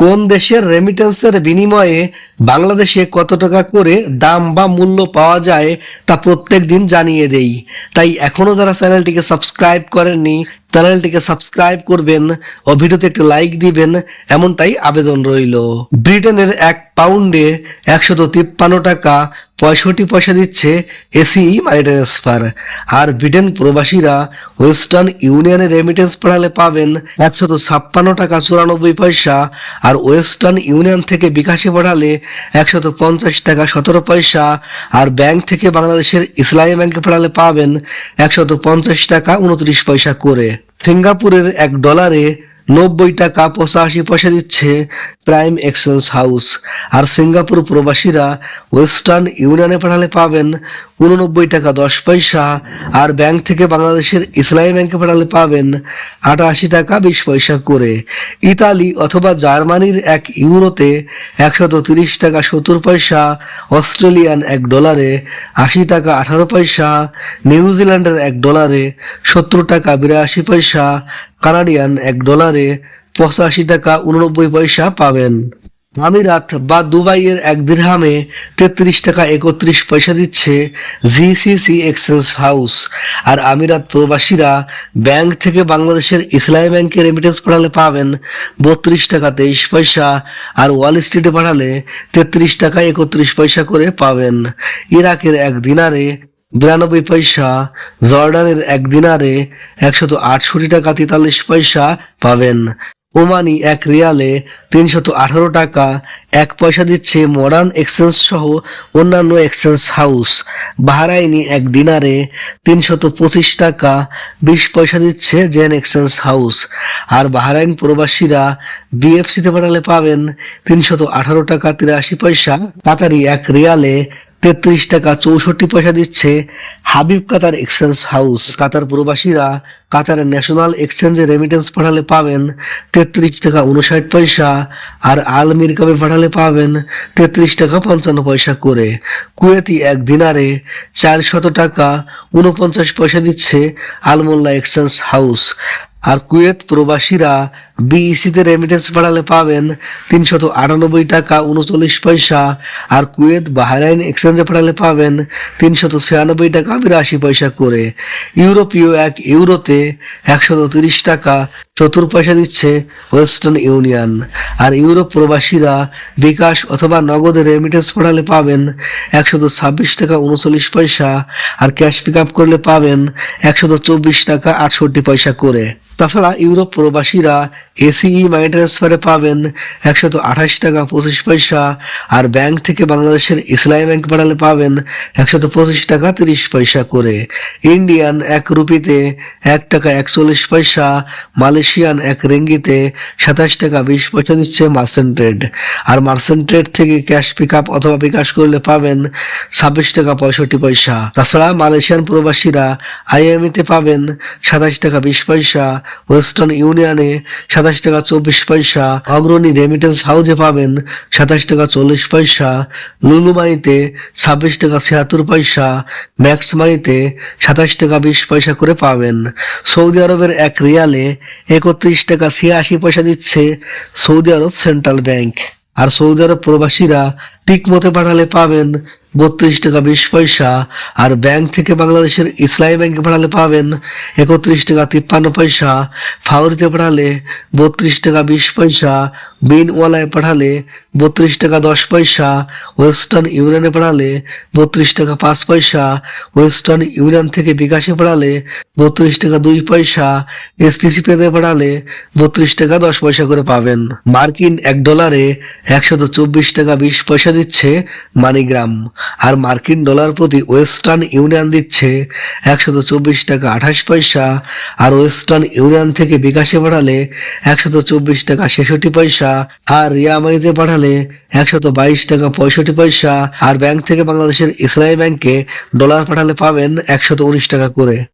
কোন দেশের রেমিটেন্সের বিনিময়ে বাংলাদেশে কত টাকা করে দাম বা মূল্য পাওয়া যায় তা প্রত্যেক দিন জানিয়ে দেই। তাই এখনও যারা চ্যানেলটিকে সাবস্ক্রাইব করেননি, চ্যানেলটিকে সাবস্ক্রাইব করবেন, ও ভিডিওতে একটি লাইক দিবেন, এমনটাই আবেদন রইল। ব্রিটেনের এক পাউন্ডে একশত তিপ্পান্ন টাকা পঁয়ষট্টি পয়সা দিচ্ছে এসি মানি ট্রান্সফার। আর ব্রিটেন প্রবাসীরা ওয়েস্টার্ন ইউনিয়নে রেমিটেন্স পাঠালে পাবেন একশত ছাপ্পান্ন টাকা চুরানব্বই পয়সা, আর ওয়েস্টার্ন ইউনিয়ন থেকে বিকাশে পাঠালে একশত পঞ্চাশ টাকা সতেরো পয়সা, আর ব্যাংক থেকে বাংলাদেশের ইসলামী ব্যাংকে পাঠালে পাবেন একশত পঞ্চাশ টাকা উনত্রিশ পয়সা করে। সিঙ্গাপুরের এক ডলারে নব্বই টাকা পঁচাশি পয়সা দিচ্ছে প্রাইম এক্সচেঞ্জ হাউস। আর সিঙ্গাপুর প্রবাসীরা ওয়েস্টার্ন ইউনিয়নে পাঠালে পাবেন উননব্বই টাকা দশ পয়সা। আর ব্যাংক থেকে বাংলাদেশের ইসলামী ব্যাংকে পাঠালে পাবেন আটাশি টাকা বিশ পয়সা করে। ইতালি অথবা জার্মানির এক ইউরোতে একশত তিরিশ টাকা সত্তর পয়সা, অস্ট্রেলিয়ান এক ডলারে আশি টাকা আঠারো পয়সা, নিউজিল্যান্ডের এক ডলারে সত্তর টাকা বিরাশি পয়সা, কানাডিয়ান এক ডলারে পঁচাশি টাকা উননব্বই পয়সা পাবেন। আমিরাত বা দুবাইয়ের এক দিরহামে তেত্রিশ টাকা একত্রিশ পয়সা দিচ্ছে জিসিসি এক্সচেঞ্জ হাউস আর আমিরাত প্রবাসীরা ব্যাংক থেকে বাংলাদেশের ইসলামী ব্যাংকে রেমিটেন্স পাঠালে পাবেন বত্রিশ টাকা তেইশ পয়সা, আর ওয়াল স্ট্রিটে পাঠালে তেত্রিশ টাকা একত্রিশ পয়সা করে পাবেন। ইরাকের এক দিনারে বিরানব্বই পয়সা, জর্ডানের এক দিনারে একশত আটষট্টি টাকা তেতাল্লিশ পয়সা পাবেন। ওমানি এক রিয়ালে তিনশত আঠারো টাকা, এক পয়সা দিচ্ছে মডার্ন এক্সচেঞ্জ সহ অন্যান্য এক্সচেঞ্জ হাউস। বাহারাইনি এক দিনারে তিনশত পঁচিশ টাকা, বিশ পয়সা দিচ্ছে জেন এক্সচেঞ্জ হাউস। আর বাহারাইন প্রবাসীরা বিএফসিতে পাঠালে পাবেন তিনশত আঠারো টাকা তিরাশি পয়সা। কাতারি এক রিয়ালে তেত্রিশ টাকা চৌষট্টি পয়সা দিচ্ছে Habib Qatar exchange house. Qatar প্রবাসীরা কাতারের ন্যাশনাল এক্সচেঞ্জে রেমিটেন্স পাঠালে পাবেন তেত্রিশ টাকা উনষাট পয়সা আর আলমির কাপে পাঠালে পাবেন তেত্রিশ টাকা পঞ্চান্ন পয়সা করে। কুয়েতি এক দিনারে চারশত টাকা উনপঞ্চাশ পয়সা দিচ্ছে আলমোল্লা এক্সচেঞ্জ হাউস। আর কুয়েত প্রবাসীরা বিইসিতে রেমিটেন্স পাঠালে পাবেন তিনশত আটানব্বই টাকা উনচল্লিশ পয়সা, আর কুয়েত বাহরাইন এক্সচেঞ্জে পাঠালে পাবেন তিনশত ছিয়ানব্বই টাকা বিরাশি পয়সা করে। ইউরোপীয় এক ইউরোতে একশত তিরিশ টাকা চতুর পয়সা দিচ্ছে ওয়েস্টার্ন ইউনিয়ন। আর ইউরোপ প্রবাসীরা বিকাশ অথবা নগদে রেমিটেন্স পাঠালে পাবেন একশত ছাব্বিশ টাকা উনচল্লিশ পয়সা আর ক্যাশ পিক আপ করলে পাবেন একশত চব্বিশ টাকা আটষট্টি পয়সা করে। তাছাড়া ইউরোপ প্রবাসীরা এসিই মানি ট্রান্সফারে পাবেন একশত আঠাশ টাকা পঁচিশ পয়সা আর ব্যাংক থেকে বাংলাদেশের ইসলামী ব্যাংক পাঠালে পাবেন একশত পঁচিশ টাকা তিরিশ পয়সা করে। ইন্ডিয়ান এক রুপিতে এক টাকা একচল্লিশ পয়সা মালয়েশিয়ান এক রেঙ্গিতে সাতাশ টাকা বিশ পয়সা দিচ্ছে মার্সেন্ট ট্রেড আর মার্সেন্ট ট্রেড থেকে ক্যাশ পিক আপ অথবা বিকাশ করলে পাবেন ছাব্বিশ টাকা পঁয়ষট্টি পয়সা। তাছাড়া মালয়েশিয়ান প্রবাসীরা আইএমইতে পাবেন সাতাশ টাকা বিশ পয়সা ওয়েস্টার্ন ইউনিয়নে সাতাশ টাকা চব্বিশ পয়সা অগ্রণী রেমিটেন্স হাউসে পাবেন সাতাশ টাকা চল্লিশ পয়সা লুলুমাইতে ছাব্বিশ টাকা ছিয়াত্তর পয়সা ম্যাক্স মাইতে সাতাশ টাকা বিশ পয়সা করে পাবেন। সৌদি আরবের এক রিয়ালে একত্রিশ টাকা ছিয়াশি পয়সা দিচ্ছে সৌদি আরব সেন্ট্রাল ব্যাংক। আর সৌদি আরব প্রবাসীরা টিক মতে পাঠালে পাবেন বত্রিশ টাকা বিশ পয়সা, আর ব্যাংক থেকে বাংলাদেশের ইসলামী ব্যাংকে পাঠালে পাবেন একত্রিশ টাকা তিপ্পান্ন পয়সা, ফাউরিতে পাঠালে বত্রিশ টাকা বিশ পয়সা, বিনওয়ালায় পাঠালে বত্রিশ টাকা দশ পয়সা, ওয়েস্টার্ন ইউনিয়নে পাঠালে বত্রিশ টাকা পাঁচ পয়সা, ওয়েস্টার্ন ইউনিয়ন থেকে বিকাশে পাঠালে বত্রিশ টাকা দুই পয়সা এসটিসি পেতে পাঠালে বত্রিশ টাকা দশ পয়সা করে পাবেন। মার্কিন এক ডলারে একশত চব্বিশ টাকা বিশ পয়সা দিচ্ছে মানিগ্রাম, আর মার্কিন ডলার প্রতি ওয়েস্টার্ন ইউনিয়ন দিচ্ছে একশত চব্বিশ টাকা আঠাশ পয়সা, আর ওয়েস্টার্ন ইউনিয়ন থেকে বিকাশে পাঠালে একশত চব্বিশ টাকা ছেষট্টি পয়সা, আর রিয়ামানিতে পাঠালে একশত বাইশ টাকা পঁয়ষট্টি পয়সা, আর ব্যাংক থেকে বাংলাদেশের ইসলামী ব্যাংকে ডলার পাঠালে পাবেন একশত উনিশ টাকা করে।